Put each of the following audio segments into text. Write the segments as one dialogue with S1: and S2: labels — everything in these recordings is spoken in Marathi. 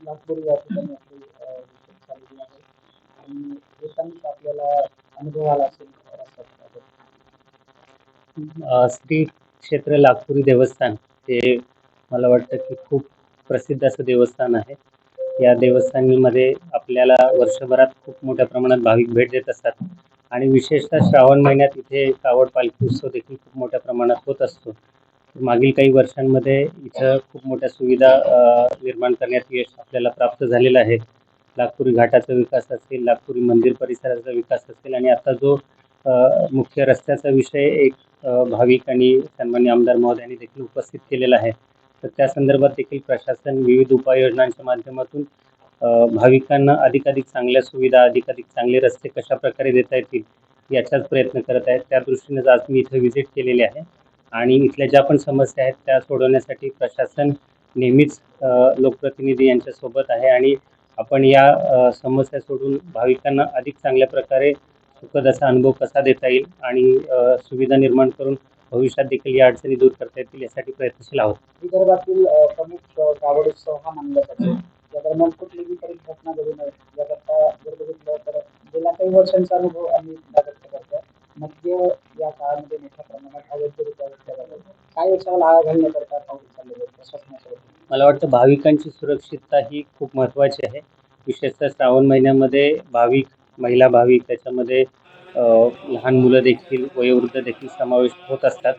S1: नागपूर या ठिकाणी आपली रिसर्च चाललेली आहे. आणि येतानाच आपल्याला अनुभव आला असेल.
S2: श्री क्षेत्र नागपुरी देवस्थान हे मला वाटतं की खूप प्रसिद्ध असं देवस्थान आहे. या देवस्थानीमध्ये आपल्याला वर्षभरात खूप मोठ्या प्रमाणात भाविक भेट देत असतात. आणि विशेषतः श्रावण महिन्यात इथे कावड पालखी उत्सव देखील खूप मोठ्या प्रमाणात होत असतो. मागील काही वर्षांमध्ये इथं खूप मोठ्या सुविधा निर्माण करण्यात यश आपल्याला प्राप्त झालेलं आहे. नागपुरी घाटाचा विकास असेल नागपुरी मंदिर परिसराचा विकास असेल आणि आता जो मुख्य रस्त्याचा विषय एक भाविक आणि सन्मान्य आमदार महोदयांनी देखील उपस्थित केलेला आहे. तर त्या संदर्भात देखील प्रशासन विविध उपाययोजनांच्या माध्यमातून भाविकांना अधिकाधिक चांगल्या सुविधा अधिकाधिक चांगले रस्ते कशा प्रकारे देता येतील याचाच प्रयत्न करत आहेत त्या दृष्टीनेच आज मी इथं व्हिजिट केलेली आहे. आणि इथल्या ज्या पण समस्या आहेत त्या सोडवण्यासाठी प्रशासन नेहमीच लोकप्रतिनिधी यांच्यासोबत आहे आणि आपण या समस्या सोडून भाविकांना अधिक चांगल्या प्रकारे सुखद असा अनुभव कसा देता येईल आणि सुविधा निर्माण करून भविष्यात देखील या अडचणी दूर करता येतील यासाठी प्रयत्नशील आहोत.
S1: विदर्भातील प्रमुख कावड उत्सव हा मानला जातो. या दरम्यान कुठलीही तरी घटना घडू नये. याकरता जर बघितलं तर गेल्या काही वर्षांचा अनुभव आम्ही मद्य या काळामध्ये मोठ्या प्रमाणात अवैधरित्या विकल्या काय याच्यावर आळा घालण्याकरता पाऊल प्रशासनाच्या
S2: मला वाटतं. भाविकांची सुरक्षितता ही खूप महत्त्वाची आहे. विशेषतः श्रावण महिन्यामध्ये भाविक महिला भाविक त्याच्यामध्ये लहान मुलं देखील वयोवृद्ध देखील समावेश होत असतात.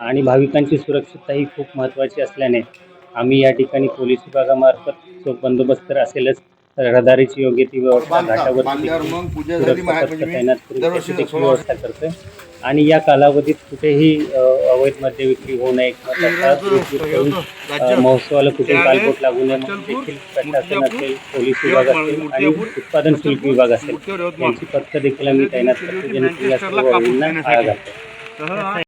S2: आणि भाविकांची सुरक्षितता ही खूप महत्त्वाची असल्याने आम्ही या ठिकाणी पोलीस विभागामार्फत चोख बंदोबस्त तर असेलच रहदारीची योग्य ती व्यवस्था घाटावरती तैनात करून देखील व्यवस्था करतोय. आणि या कालावधीत कुठेही अवैध मद्य विक्री होऊ नये किंवा महोत्सवाला कुठे गालबोट लागू नये देखील प्रशासन असेल पोलीस विभाग असेल आणि उत्पादन शुल्क विभाग असेल. यांची पथकं देखील आम्ही तैनात करतो जेणेकरून या सर्व आळा घालतो.